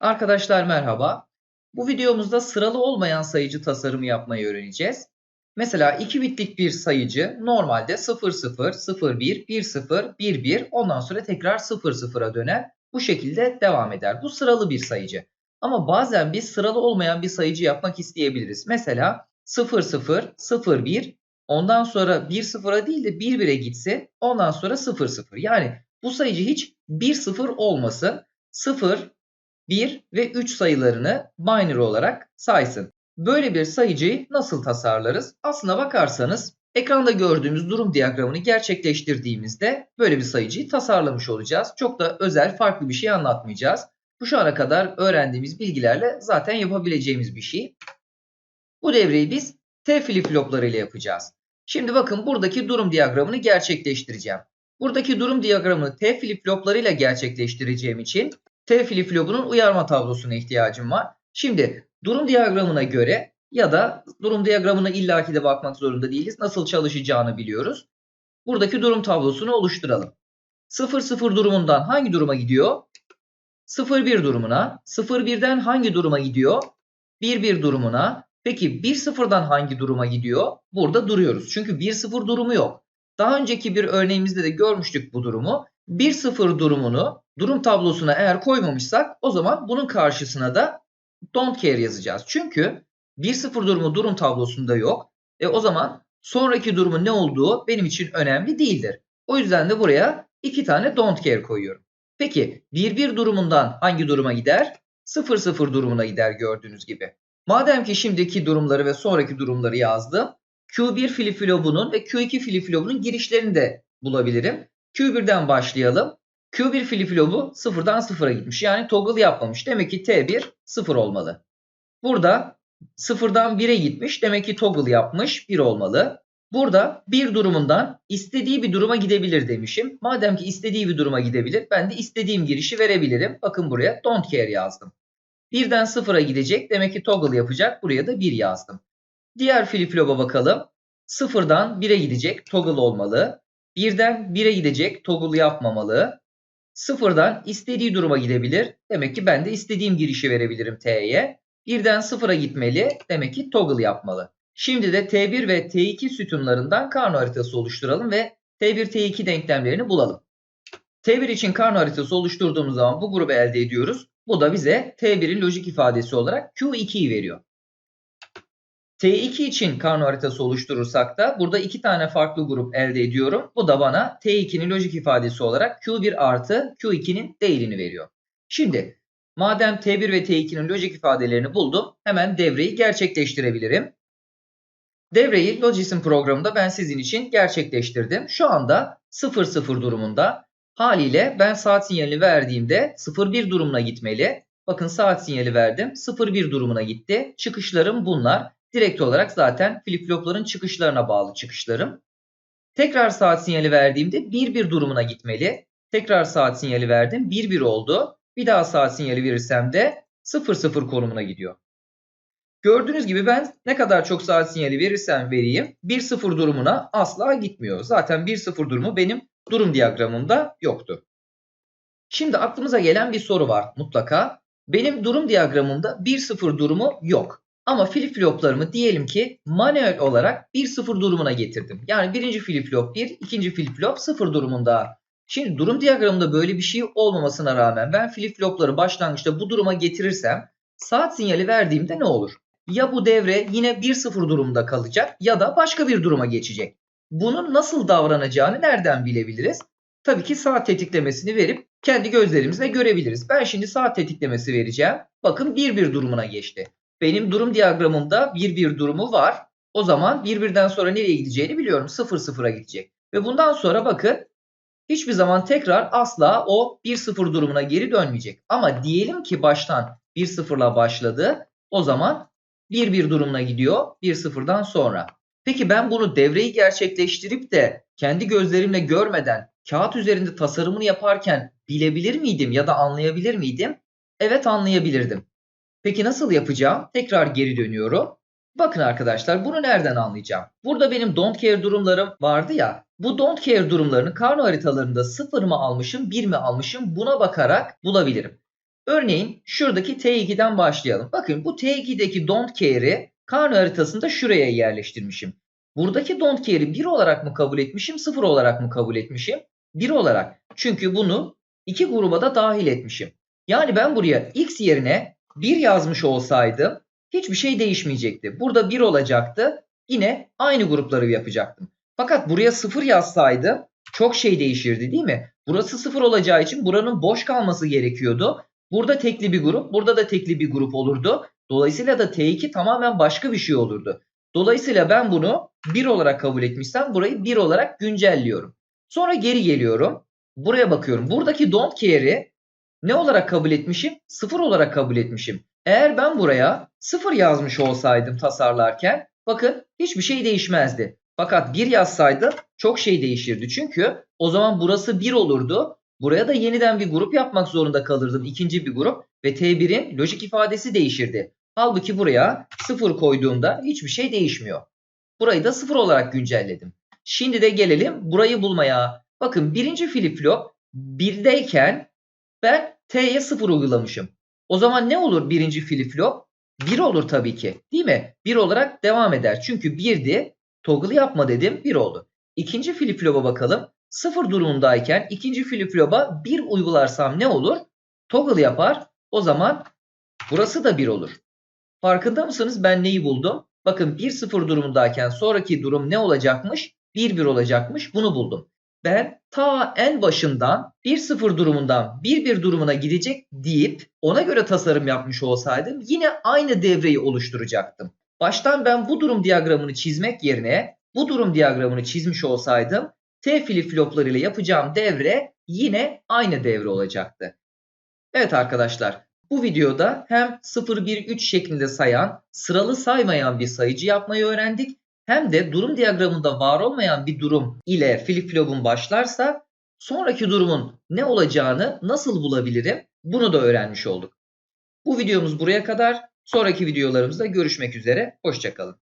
Arkadaşlar merhaba. Bu videomuzda sıralı olmayan sayıcı tasarımı yapmayı öğreneceğiz. Mesela 2 bitlik bir sayıcı normalde 00, 01, 10, 11 ondan sonra tekrar 00'a döner. Bu şekilde devam eder. Bu sıralı bir sayıcı. Ama bazen biz sıralı olmayan bir sayıcı yapmak isteyebiliriz. Mesela 00, 01 ondan sonra 1 0'a değil de 1 1'e gitse ondan sonra 0 0. Yani bu sayıcı hiç 1 0 olmasın. 0, 1 ve 3 sayılarını binary olarak saysın. Böyle bir sayıcıyı nasıl tasarlarız? Aslına bakarsanız ekranda gördüğümüz durum diyagramını gerçekleştirdiğimizde böyle bir sayıcıyı tasarlamış olacağız. Çok da özel farklı bir şey anlatmayacağız. Bu şu ana kadar öğrendiğimiz bilgilerle zaten yapabileceğimiz bir şey. Bu devreyi biz T flip flopları ile yapacağız. Şimdi bakın buradaki durum diyagramını gerçekleştireceğim. Buradaki durum diyagramını T flip flopları ile gerçekleştireceğim için T flip flop'unun uyarma tablosuna ihtiyacım var. Şimdi durum diyagramına göre ya da durum diyagramına illaki de bakmak zorunda değiliz. Nasıl çalışacağını biliyoruz. Buradaki durum tablosunu oluşturalım. 0 0 durumundan hangi duruma gidiyor? 0 1 durumuna. 0 1'den hangi duruma gidiyor? 1 1 durumuna. Peki 1 0'dan hangi duruma gidiyor? Burada duruyoruz. Çünkü 1 0 durumu yok. Daha önceki bir örneğimizde de görmüştük bu durumu. 1-0 durumunu durum tablosuna eğer koymamışsak o zaman bunun karşısına da don't care yazacağız. Çünkü 1-0 durumu durum tablosunda yok. E o zaman sonraki durumun ne olduğu benim için önemli değildir. O yüzden de buraya iki tane don't care koyuyorum. Peki 1-1 durumundan hangi duruma gider? 0-0 durumuna gider gördüğünüz gibi. Madem ki şimdiki durumları ve sonraki durumları yazdım. Q1 flip flop'unun ve Q2 flip flop'unun girişlerini de bulabilirim. Q1'den başlayalım. Q1 flip flop'u sıfırdan sıfıra gitmiş. Yani toggle yapmamış. Demek ki T1 sıfır olmalı. Burada sıfırdan 1'e gitmiş. Demek ki toggle yapmış. 1 olmalı. Burada bir durumundan istediği bir duruma gidebilir demişim. Madem ki istediği bir duruma gidebilir ben de istediğim girişi verebilirim. Bakın buraya don't care yazdım. Birden sıfıra gidecek. Demek ki toggle yapacak. Buraya da 1 yazdım. Diğer flip flop'a bakalım. Sıfırdan 1'e gidecek. Toggle olmalı. Birden 1'e gidecek. Toggle yapmamalı. Sıfırdan istediği duruma gidebilir. Demek ki ben de istediğim girişi verebilirim T'ye. Birden sıfıra gitmeli. Demek ki toggle yapmalı. Şimdi de T1 ve T2 sütunlarından karno haritası oluşturalım ve T1 T2 denklemlerini bulalım. T1 için karno haritası oluşturduğumuz zaman bu grubu elde ediyoruz. Bu da bize T1'in lojik ifadesi olarak Q2'yi veriyor. T2 için karno haritası oluşturursak da burada iki tane farklı grup elde ediyorum. Bu da bana T2'nin lojik ifadesi olarak Q1 artı Q2'nin değerini veriyor. Şimdi madem T1 ve T2'nin lojik ifadelerini buldum hemen devreyi gerçekleştirebilirim. Devreyi Logism programında ben sizin için gerçekleştirdim. Şu anda 0-0 durumunda. Haliyle ben saat sinyalini verdiğimde 0-1 durumuna gitmeli. Bakın saat sinyali verdim. 0-1 durumuna gitti. Çıkışlarım bunlar. Direkt olarak zaten flip flopların çıkışlarına bağlı çıkışlarım. Tekrar saat sinyali verdiğimde 1-1 durumuna gitmeli. Tekrar saat sinyali verdim. 1-1 oldu. Bir daha saat sinyali verirsem de 0-0 konumuna gidiyor. Gördüğünüz gibi ben ne kadar çok saat sinyali verirsem vereyim 1-0 durumuna asla gitmiyor. Zaten 1-0 durumu benim durum diyagramımda yoktu. Şimdi aklımıza gelen bir soru var mutlaka. Benim durum diyagramımda 1-0 durumu yok. Ama flip floplarımı diyelim ki manuel olarak 1-0 durumuna getirdim. Yani birinci flip flop 1, ikinci flip flop 0 durumunda. Şimdi durum diyagramında böyle bir şey olmamasına rağmen ben flip flopları başlangıçta bu duruma getirirsem saat sinyali verdiğimde ne olur? Ya bu devre yine 1-0 durumda kalacak ya da başka bir duruma geçecek. Bunun nasıl davranacağını nereden bilebiliriz? Tabii ki saat tetiklemesini verip kendi gözlerimizle görebiliriz. Ben şimdi saat tetiklemesi vereceğim. Bakın 1-1 durumuna geçti. Benim durum diyagramımda bir bir durumu var. O zaman bir birden sonra nereye gideceğini biliyorum. 0 sıfıra gidecek. Ve bundan sonra bakın hiçbir zaman tekrar asla o 1-0 durumuna geri dönmeyecek. Ama diyelim ki baştan 1-0'la başladı. O zaman 1-1 durumuna gidiyor 1-0'dan sonra. Peki ben bunu devreyi gerçekleştirip de kendi gözlerimle görmeden kağıt üzerinde tasarımını yaparken bilebilir miydim ya da anlayabilir miydim? Evet anlayabilirdim. Peki nasıl yapacağım? Tekrar geri dönüyorum. Bakın arkadaşlar bunu nereden anlayacağım? Burada benim don't care durumlarım vardı ya. Bu don't care durumlarını karno haritalarında sıfır mı almışım, bir mi almışım buna bakarak bulabilirim. Örneğin şuradaki T2'den başlayalım. Bakın bu T2'deki don't care'i karne haritasında şuraya yerleştirmişim. Buradaki don't care'i 1 olarak mı kabul etmişim, 0 olarak mı kabul etmişim? 1 olarak. Çünkü bunu iki gruba da dahil etmişim. Yani ben buraya x yerine 1 yazmış olsaydım hiçbir şey değişmeyecekti. Burada 1 olacaktı. Yine aynı grupları yapacaktım. Fakat buraya 0 yazsaydım çok şey değişirdi değil mi? Burası 0 olacağı için buranın boş kalması gerekiyordu. Burada tekli bir grup, burada da tekli bir grup olurdu. Dolayısıyla da T2 tamamen başka bir şey olurdu. Dolayısıyla ben bunu 1 olarak kabul etmişsem burayı 1 olarak güncelliyorum. Sonra geri geliyorum. Buraya bakıyorum. Buradaki don't care'i ne olarak kabul etmişim? 0 olarak kabul etmişim. Eğer ben buraya 0 yazmış olsaydım tasarlarken bakın hiçbir şey değişmezdi. Fakat 1 yazsaydım çok şey değişirdi. Çünkü o zaman burası 1 olurdu. Buraya da yeniden bir grup yapmak zorunda kalırdım. ikinci bir grup ve T1'in lojik ifadesi değişirdi. Halbuki buraya 0 koyduğumda hiçbir şey değişmiyor. Burayı da 0 olarak güncelledim. Şimdi de gelelim burayı bulmaya. Bakın birinci flip flop 1'deyken ben T'ye 0 uygulamışım. O zaman ne olur birinci flip flop? 1 olur tabii ki. Değil mi? 1 olarak devam eder. Çünkü 1'di. Toggle yapma dedim. 1 oldu. İkinci flip flop'a bakalım. 0 durumundayken ikinci flip flop'a 1 uygularsam ne olur? Toggle yapar. O zaman burası da 1 olur. Farkında mısınız ben neyi buldum? Bakın 1-0 durumundayken sonraki durum ne olacakmış? 1-1 olacakmış. Bunu buldum. Ben ta en başından 1-0 durumundan 1-1 durumuna gidecek deyip ona göre tasarım yapmış olsaydım yine aynı devreyi oluşturacaktım. Baştan ben bu durum diyagramını çizmek yerine bu durum diyagramını çizmiş olsaydım T flip flopları ile yapacağım devre yine aynı devre olacaktı. Evet arkadaşlar bu videoda hem 0, 1, 3 şeklinde sayan, sıralı saymayan bir sayıcı yapmayı öğrendik. Hem de durum diyagramında var olmayan bir durum ile flip flop'un başlarsa sonraki durumun ne olacağını nasıl bulabilirim bunu da öğrenmiş olduk. Bu videomuz buraya kadar. Sonraki videolarımızda görüşmek üzere. Hoşçakalın.